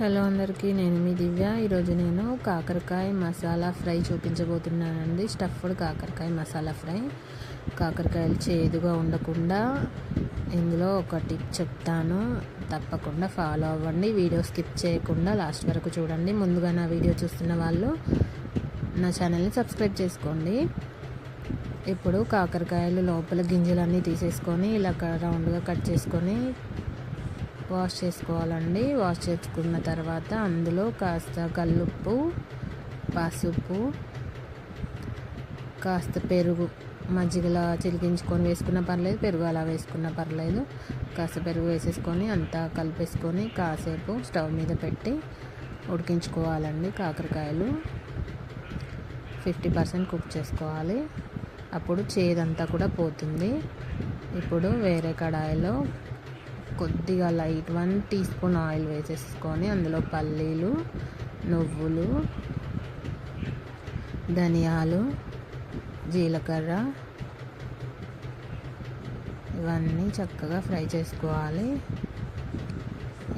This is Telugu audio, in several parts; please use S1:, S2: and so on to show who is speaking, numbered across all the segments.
S1: హలో అందరికీ నేను మీ దివ్య. ఈరోజు నేను కాకరకాయ మసాలా ఫ్రై చూపించబోతున్నానండి. స్టఫ్డ్ కాకరకాయ మసాలా ఫ్రై. కాకరకాయలు చేదుగా ఉండకుండా ఇందులో ఒక టిప్ చెప్తాను. తప్పకుండా ఫాలో అవ్వండి. వీడియో స్కిప్ చేయకుండా లాస్ట్ వరకు చూడండి. ముందుగా నా వీడియో చూస్తున్న వాళ్ళు నా ఛానల్ని సబ్స్క్రైబ్ చేసుకోండి. ఇప్పుడు కాకరకాయలు లోపల గింజలన్నీ తీసేసుకొని ఇలా రౌండ్గా కట్ చేసుకొని వాష్ చేసుకోవాలండి. వాష్ చేసుకున్న తర్వాత అందులో కాస్త కల్లుప్పు పసుపు కాస్త పెరుగు మజ్జిగలా చిలికించుకొని వేసుకున్న పర్లేదు పెరుగు అలా వేసుకున్న పర్లేదు. కాస్త పెరుగు వేసేసుకొని అంతా కలిపేసుకొని కాసేపు స్టవ్ మీద పెట్టి ఉడికించుకోవాలండి కాకరకాయలు. ఫిఫ్టీ పర్సెంట్ కుక్ చేసుకోవాలి. అప్పుడు చేదంతా కూడా పోతుంది. ఇప్పుడు వేరే కడాయిలో కొద్దిగా light one teaspoon oil వేసేసుకొని అందులో పల్లీలు నువ్వులు ధనియాలు జీలకర్ర ఇవన్నీ చక్కగా ఫ్రై చేసుకోవాలి.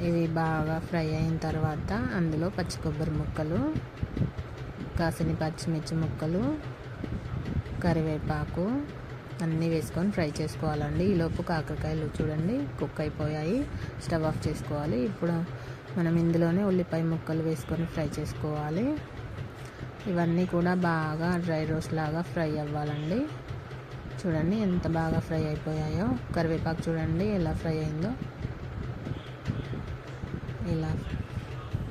S1: ఇవి బాగా ఫ్రై అయిన తర్వాత అందులో పచ్చి కొబ్బరి ముక్కలు కాసిన పచ్చిమిర్చి ముక్కలు కరివేపాకు అన్నీ వేసుకొని ఫ్రై చేసుకోవాలండి. ఈలోపు కాకరకాయలు చూడండి కుక్ అయిపోయాయి. స్టవ్ ఆఫ్ చేసుకోవాలి. ఇప్పుడు మనం ఇందులోనే ఉల్లిపాయ ముక్కలు వేసుకొని ఫ్రై చేసుకోవాలి. ఇవన్నీ కూడా బాగా డ్రై రోస్ట్ లాగా ఫ్రై అవ్వాలండి. చూడండి ఎంత బాగా ఫ్రై అయిపోయాయో. కరివేపాకు చూడండి ఎలా ఫ్రై అయిందో. ఇలా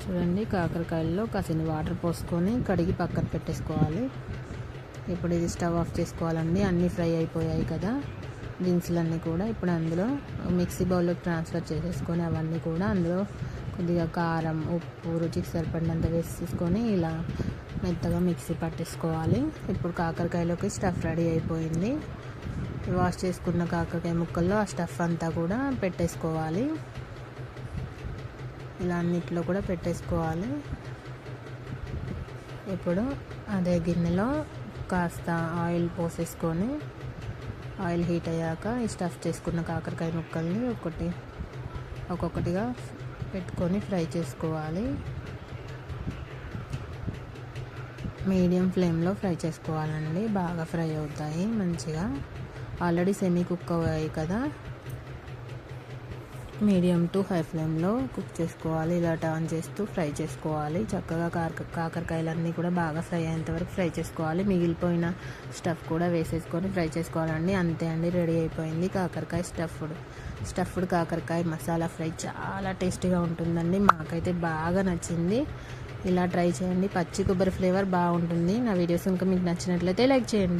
S1: చూడండి కాకరకాయల్లో కాసిన వాటర్ పోసుకొని కడిగి పక్కన పెట్టేసుకోవాలి. ఇప్పుడు ఇది స్టవ్ ఆఫ్ చేసుకోవాలండి. అన్నీ ఫ్రై అయిపోయాయి కదా. దినుసులన్నీ కూడా ఇప్పుడు అందులో మిక్సీ బౌల్లోకి ట్రాన్స్ఫర్ చేసేసుకొని అవన్నీ కూడా అందులో కొద్దిగా కారం ఉప్పు రుచికి సరిపడినంత వేసేసుకొని ఇలా మెత్తగా మిక్సీ పట్టేసుకోవాలి. ఇప్పుడు కాకరకాయలోకి స్టఫ్ రెడీ అయిపోయింది. వాష్ చేసుకున్న కాకరకాయ ముక్కల్లో ఆ స్టఫ్ అంతా కూడా పెట్టేసుకోవాలి. ఇలా అన్నిట్లో కూడా పెట్టేసుకోవాలి. ఇప్పుడు అదే గిన్నెలో కాస్త ఆయిల్ పోసేసుకొని ఆయిల్ హీట్ అయ్యాక ఈ స్టఫ్ చేసుకున్న కాకరకాయ ముక్కల్ని ఒకటి ఒక్కొక్కటిగా పెట్టుకొని ఫ్రై చేసుకోవాలి. మీడియం ఫ్లేమ్లో ఫ్రై చేసుకోవాలండి. బాగా ఫ్రై అవుతాయి మంచిగా. ఆల్రెడీ సెమీ కుక్ అయ్యాయి కదా. మీడియం టు హై ఫ్లేమ్లో కుక్ చేసుకోవాలి ఇలా టర్న్ చేస్తూ ఫ్రై చేసుకోవాలి. చక్కగా కాకర కాకరకాయలన్నీ కూడా బాగా ఫ్రై అయ్యేంతవరకు ఫ్రై చేసుకోవాలి. మిగిలిపోయిన స్టఫ్ కూడా వేసేసుకొని ఫ్రై చేసుకోవాలండి. అంతే అండి రెడీ అయిపోయింది కాకరకాయ స్టఫ్డ్. స్టఫ్డ్ కాకరకాయ మసాలా ఫ్రై చాలా టేస్టీగా ఉంటుందండి. మాకైతే బాగా నచ్చింది. ఇలా ట్రై చేయండి. పచ్చి కొబ్బరి ఫ్లేవర్ బాగుంటుంది. నా వీడియోస్ ఇంకా మీకు నచ్చినట్లయితే లైక్ చేయండి.